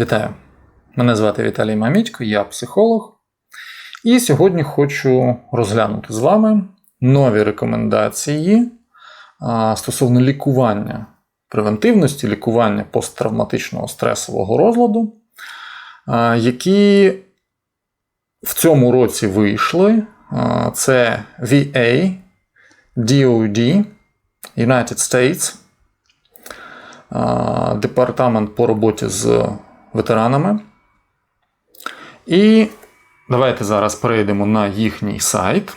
Вітаю! Мене звати Віталій Мамітько, я психолог. І сьогодні хочу розглянути з вами нові рекомендації стосовно лікування, превентивності лікування посттравматичного стресового розладу, які в цьому році вийшли. Це VA, DOD, United States, Департамент по роботі з ветеранами. І давайте зараз перейдемо на їхній сайт.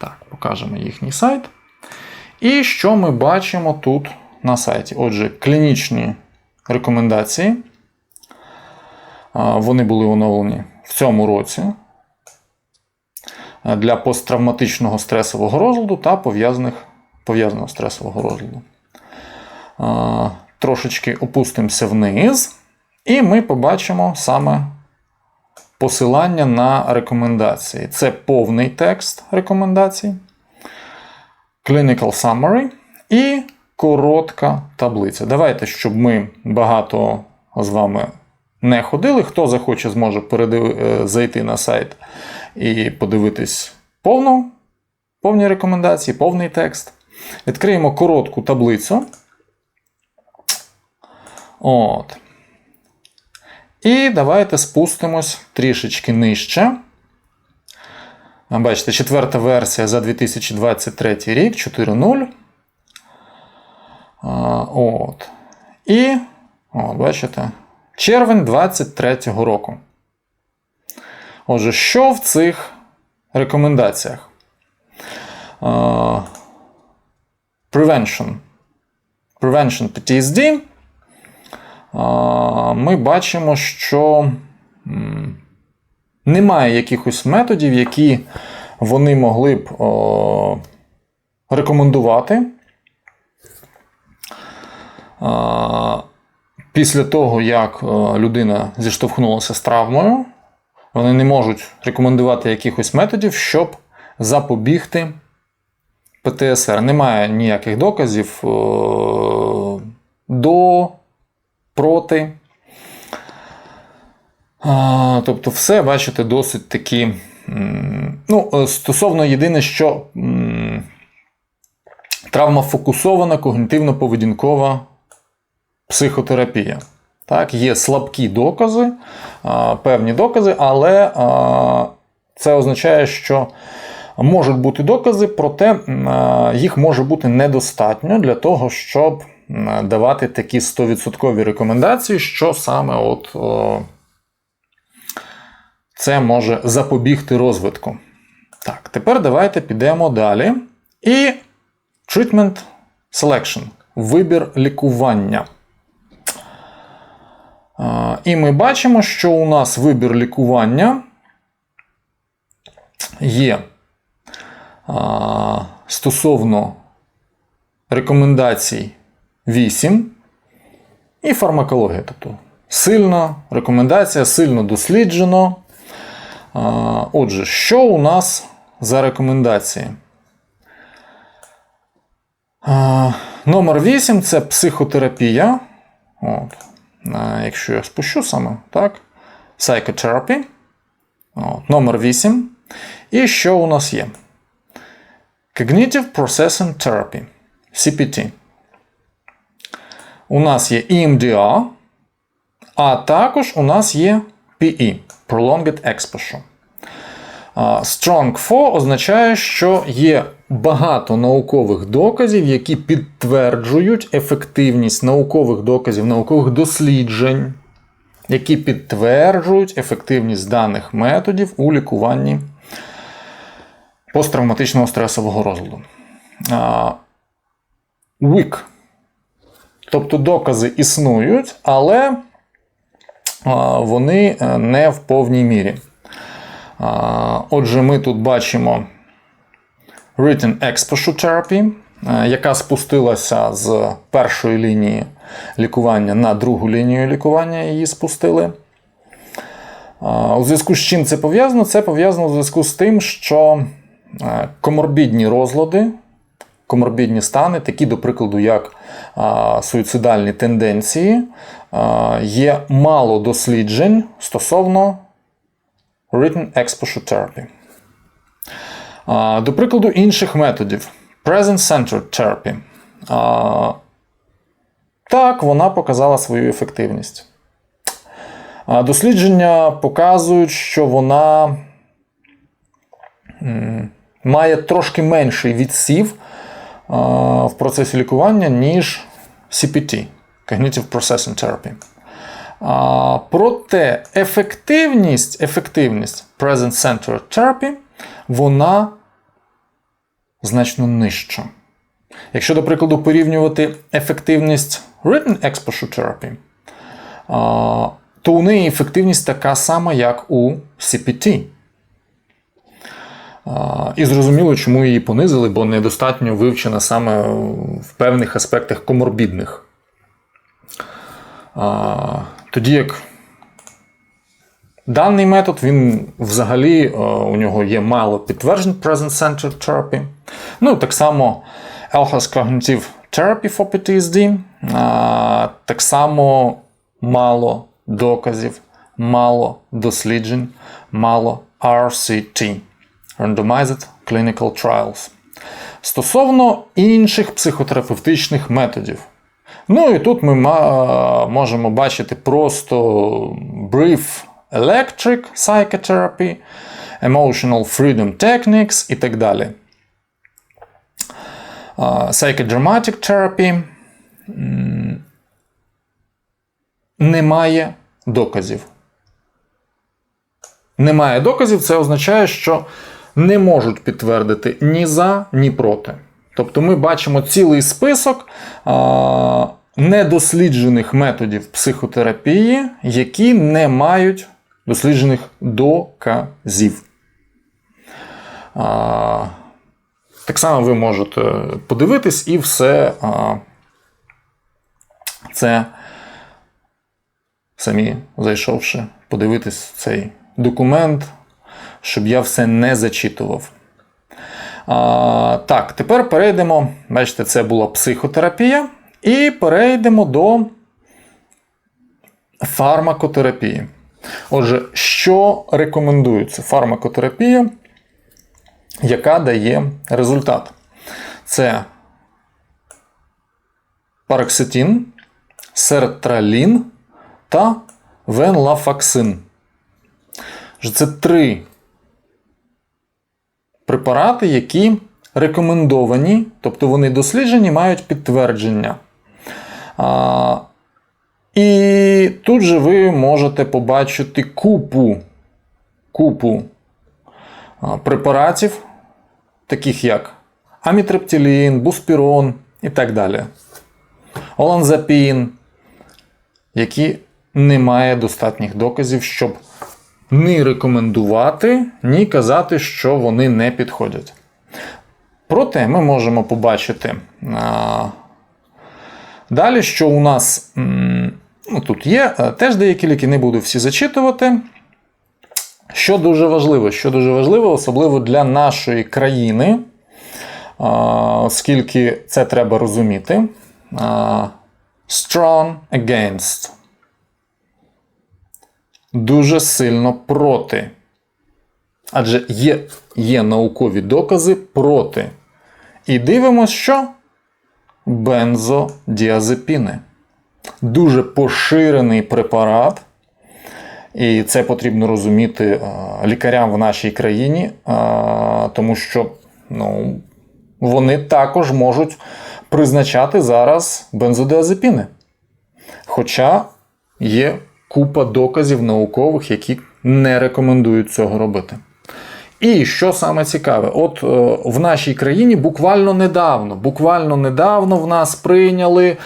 Так, покажемо їхній сайт. І що ми бачимо тут на сайті? Отже, клінічні рекомендації. Вони були оновлені в цьому році для посттравматичного стресового розладу та пов'язаного стресового розладу. Трошечки опустимося вниз. І ми побачимо саме посилання на рекомендації. Це повний текст рекомендацій, Clinical Summary і коротка таблиця. Давайте, щоб ми багато з вами не ходили. Хто захоче, зможе передив... зайти на сайт і подивитись повну, повні рекомендації, повний текст. Відкриємо коротку таблицю. От. І давайте спустимось трішечки нижче. Бачите, четверта версія за 2023 рік 4.0. От. І, от, бачите, червень 23 року. Отже, що в цих рекомендаціях? Prevention. Prevention PTSD ми бачимо, що немає якихось методів, які вони могли б рекомендувати після того, як людина зіштовхнулася з травмою. Вони не можуть рекомендувати якихось методів, щоб запобігти ПТСР. Немає ніяких доказів до проти. Тобто, все, бачите, досить такі. Ну, е, Стосовно єдине, що травма фокусована когнітивно-поведінкова психотерапія. Так, Є слабкі докази, певні докази, але це означає, що можуть бути докази, проте їх може бути недостатньо для того, щоб давати такі 100% рекомендації, що саме от це може запобігти розвитку. Так, тепер давайте підемо далі. І treatment selection вибір лікування. І ми бачимо, що у нас вибір лікування є стосовно рекомендацій 8. І фармакологія. Тобто сильна рекомендація, сильно досліджено. Отже, що у нас за рекомендації? Номер 8 це психотерапія. От. Якщо я спущу саме, так. Psychotherapy. От. Номер 8. І що у нас є? Cognitive Processing Therapy. CPT у нас є EMDR, а також у нас є PE Prolonged Exposure. Strong 4 означає, що є багато наукових доказів, які підтверджують ефективність наукових доказів, наукових досліджень, які підтверджують ефективність даних методів у лікуванні посттравматичного стресового розладу. WIC Тобто докази існують, але вони е, не в повній мірі. Отже, ми тут бачимо Written Exposure Therapy, е, яка спустилася з першої лінії лікування на другу лінію лікування її спустили. У зв'язку з чим це пов'язано? Це пов'язано у зв'язку з тим, що е, коморбідні розлади коморбідні стани, такі, до прикладу, як а, суїцидальні тенденції, а, є мало досліджень стосовно written exposure therapy. А, До прикладу, інших методів. Present-centered therapy. А, Так, вона показала свою ефективність. А, Дослідження показують, що вона має трошки менший відсів в процесі лікування, ніж CPT Cognitive Processing Therapy. Проте ефективність, ефективність Present-Centered Therapy, вона значно нижча. Якщо, до прикладу, порівнювати ефективність Written Exposure Therapy, то у неї ефективність така сама, як у CPT. І зрозуміло, чому її понизили, бо недостатньо вивчена саме в певних аспектах коморбідних. Тоді як даний метод, він взагалі е, у нього є мало підтверджень Present-Centered Therapy. Ну, так само Elhas Cognitive Therapy for PTSD. Так само мало доказів, мало досліджень, мало RCT Randomized Clinical Trials. Стосовно інших психотерапевтичних методів. Ну і тут ми можемо бачити просто Brief Electric Psychotherapy, Emotional Freedom Techniques і так далі. А, Psychodramatic Therapy немає доказів. Немає доказів, це означає, що не можуть підтвердити ні за, ні проти. Тобто ми бачимо цілий список а, недосліджених методів психотерапії, які не мають досліджених доказів. А, так само ви можете подивитись і все а, це самі зайшовши, подивитись цей документ, щоб я все не зачитував. А, так, тепер перейдемо. Бачите, це була психотерапія. І перейдемо до фармакотерапії. Отже, що рекомендується? Фармакотерапія, яка дає результат. Це параксетин, сертралін та венлафаксин. Це три препарати, які рекомендовані, тобто вони досліджені, мають підтвердження. А, І тут же ви можете побачити купу, купу препаратів, таких як амітрептилін, буспірон і так далі. Оланзапін, які не має достатніх доказів, щоб ні рекомендувати, ні казати, що вони не підходять. Проте ми можемо побачити а, далі, що у нас ну, тут є теж деякі ліки, не буду всі зачитувати. Що дуже важливо, що дуже важливо, особливо для нашої країни, а, оскільки це треба розуміти. Strong against. Дуже сильно проти. Адже є, є наукові докази проти. І дивимося, що бензодіазепіни. Дуже поширений препарат. І це потрібно розуміти е, лікарям в нашій країні, е, тому що ну, вони також можуть призначати зараз бензодіазепіни. Хоча є купа доказів наукових, які не рекомендують цього робити. І що саме цікаве, от е, в нашій країні буквально недавно, буквально недавно в нас прийняли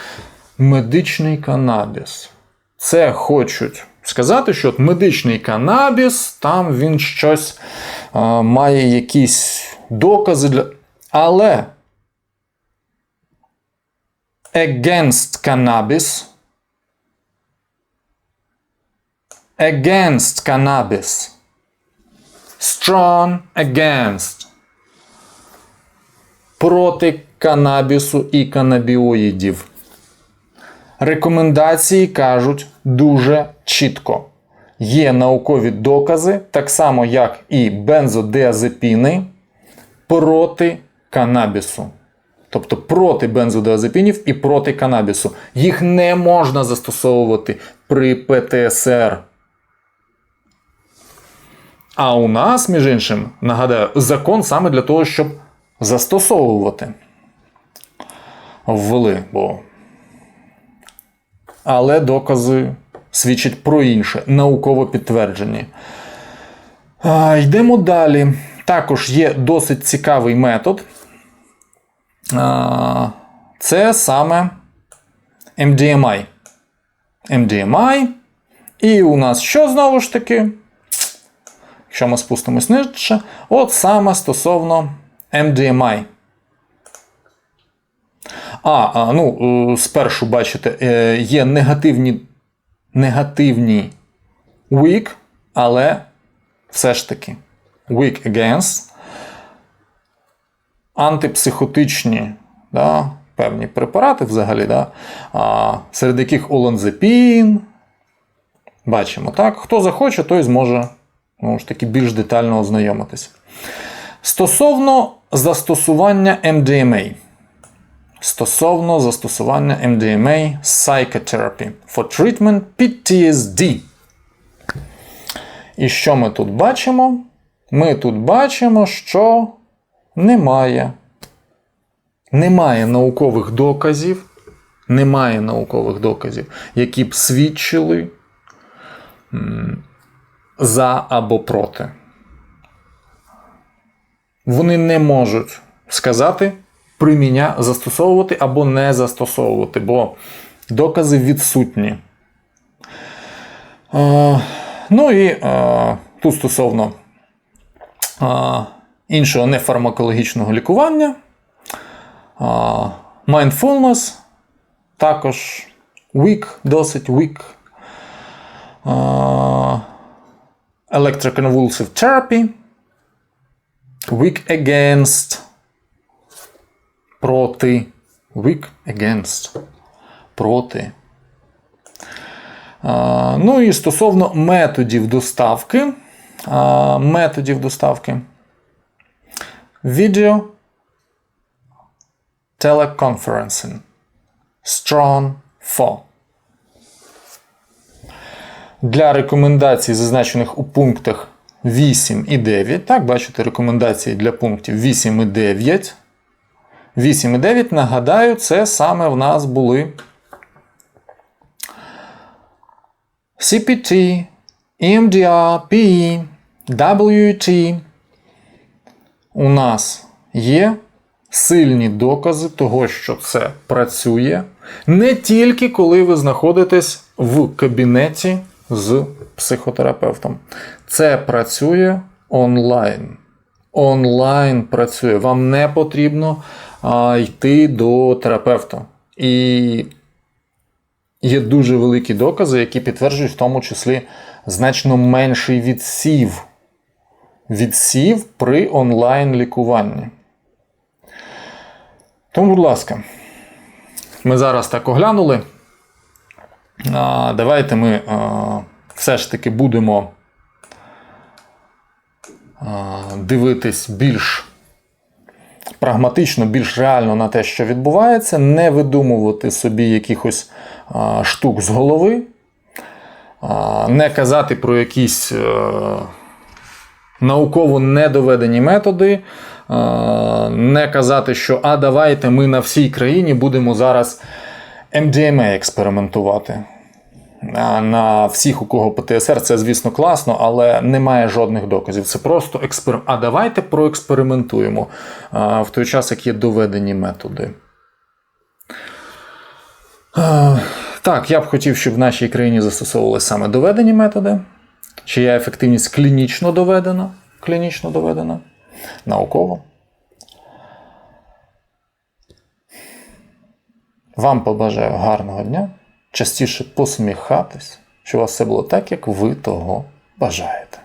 медичний канабіс. Це хочуть сказати, що от медичний канабіс, там він щось е, має якісь докази для. Але against cannabis against cannabis. Strong against. проти канабісу і канабіоїдів. Рекомендації кажуть дуже чітко. Є наукові докази, так само як і бензодиазепіни, проти канабісу. Тобто проти бензодиазепінів і проти канабісу. Їх не можна застосовувати при ПТСР. А у нас, між іншим, нагадаю, закон саме для того, щоб застосовувати. Ввели, бо. Але докази свідчать про інше, науково підтверджені. Йдемо далі. Також є досить цікавий метод. Це саме MDMI. MDMI. І у нас що знову ж таки? Якщо ми спустимось нижче, от саме стосовно MDMI. А, ну, е, спершу, бачите, е, є негативні негативні weak, але все ж таки weak against. Антипсихотичні да, певні препарати взагалі, да, серед яких оланзепін. Бачимо, так? Хто захоче, той зможе ну, ж таки, більш детально ознайомитись. Стосовно застосування MDMA. Стосовно застосування MDMA Psychotherapy for Treatment PTSD. І що ми тут бачимо? Ми тут бачимо, що немає. Немає наукових доказів, немає наукових доказів, які б свідчили за або проти. Вони не можуть сказати приміння застосовувати або не застосовувати, бо докази відсутні. Е, ну і е, тут стосовно е, іншого нефармакологічного лікування. Е, mindfulness також weak, досить weak. Е, electroconvulsive therapy. Weak against. Проти. Weak against. Проти. Ну і стосовно методів доставки. Методів доставки. Video teleconferencing. Strong 4. Для рекомендацій, зазначених у пунктах 8 і 9. Так, бачите, рекомендації для пунктів 8 і 9. 8 і 9, нагадаю, це саме в нас були CPT, EMDR, PE, WT. У нас є сильні докази того, що це працює не тільки коли ви знаходитесь в кабінеті з психотерапевтом. Це працює онлайн. Онлайн працює. Вам не потрібно а, йти до терапевта. І є дуже великі докази, які підтверджують в тому числі значно менший відсів. Відсів при онлайн лікуванні. Тому, будь ласка, ми зараз так оглянули. Давайте ми все ж таки будемо дивитись більш прагматично, більш реально на те, що відбувається, не видумувати собі якихось штук з голови, не казати про якісь е, науково недоведені методи. Не казати, що а давайте ми на всій країні будемо зараз MDMA експериментувати. На всіх, у кого ПТСР, це, звісно, класно, але немає жодних доказів. Це просто експеримент. А давайте проекспериментуємо в той час, як є доведені методи. Так, я б хотів, щоб в нашій країні застосовувалися саме доведені методи. Чия ефективність клінічно доведена. Клінічно доведена, науково. Вам побажаю гарного дня, частіше посміхатись, щоб у вас все було так, як ви того бажаєте.